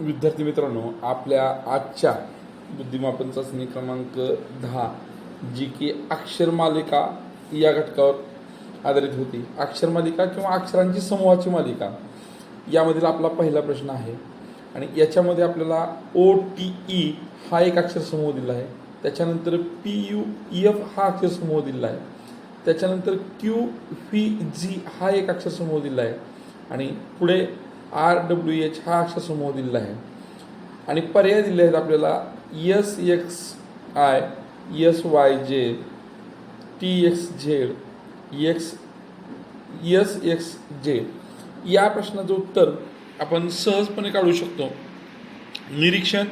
विद्यार्थी मित्रांनो आपल्या आजच्या बुद्धिमापन चाचणी क्रमांक दहा जी की अक्षरमालिका या घटकावर आधारित होती. अक्षर मालिका किंवा अक्षरांची समूहाची मालिका यामधील आपला पहिला प्रश्न आहे. आणि याच्यामध्ये आपल्याला ओ टी ई हा एक अक्षर समूह दिला आहे. त्याच्यानंतर पी यू एफ हा अक्षर समूह दिला आहे. त्याच्यानंतर क्यू व्ही जी हा एक अक्षर समूह दिला आहे. आणि पुढे आर डब्ल्यू एच हा अक्षर समूह दिलेला आहे. आणि पर्याय दिले आहेत आपल्याला S X I S Y J T X Z X S X J या प्रश्नाचं उत्तर आपण सहजपणे काढू शकतो. निरीक्षण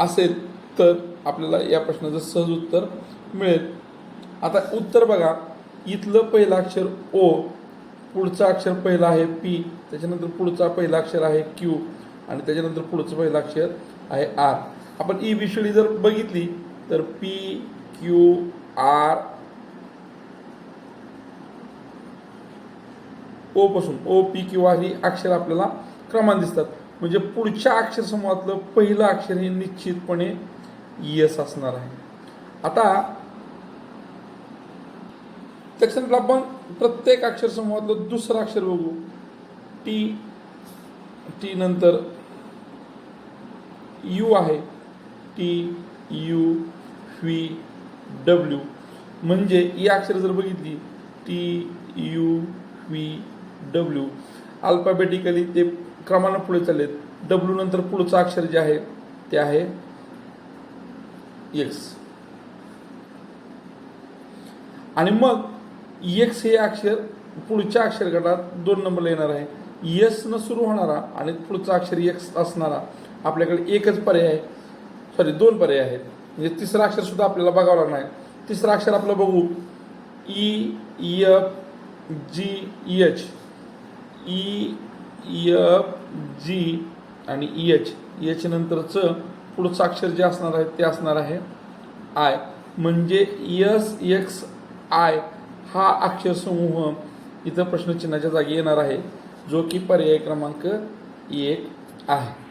असेल तर आपल्याला या प्रश्नाचं सहज उत्तर मिळेल. आता उत्तर बघा. इथलं पहिलं अक्षर ओ पुढचं अक्षर पहिलं आहे पी त्याच्यानंतर पुढचा पहिला अक्षर आहे क्यू आणि त्याच्यानंतर पुढचं पहिलं अक्षर आहे आर आपण e, ई विषळी जर बघितली तर पी क्यू आर ओ पासून ओ पी क्यू आर ही अक्षर आपल्याला क्रमांक दिसतात. म्हणजे पुढच्या अक्षर समूहातलं पहिलं अक्षर हे निश्चितपणे यस असणार आहे. आता त्याच्यानंतर आपण प्रत्येक अक्षर समूहातलं दुसरं अक्षर बघू. टी टी नंतर यू आहे. टी यू व्ही डब्ल्यू म्हणजे ही अक्षर जर बघितली T U V W alphabetically ते क्रमानं पुढे चाललेत. डब्ल्यू नंतर पुढचं अक्षर जे आहे ते आहे एक्स आणि मग एक्स हे अक्षर पुढच्या अक्षर गटात दोन नंबरला येणार आहे. यस न सुरू होणारा आणि पुढचा अक्षर एक्स असणारा आपल्याकडे एकच पर्याय आहे. सॉरी दोन पर्याय आहेत. म्हणजे तिसरं अक्षर सुद्धा आपल्याला बघावं लागणार आहे. तिसरं अक्षर आपलं बघू. E F G H E F G आणि ई एच एच नंतरचं पुढचं अक्षर जे असणार आहे ते असणार आहे आय म्हणजे यस एक्स आय हा अक्षर समूह इथं प्रश्नचिन्हाच्या जागी येणार आहे जो की पर्याय क्रमांक एक आहे.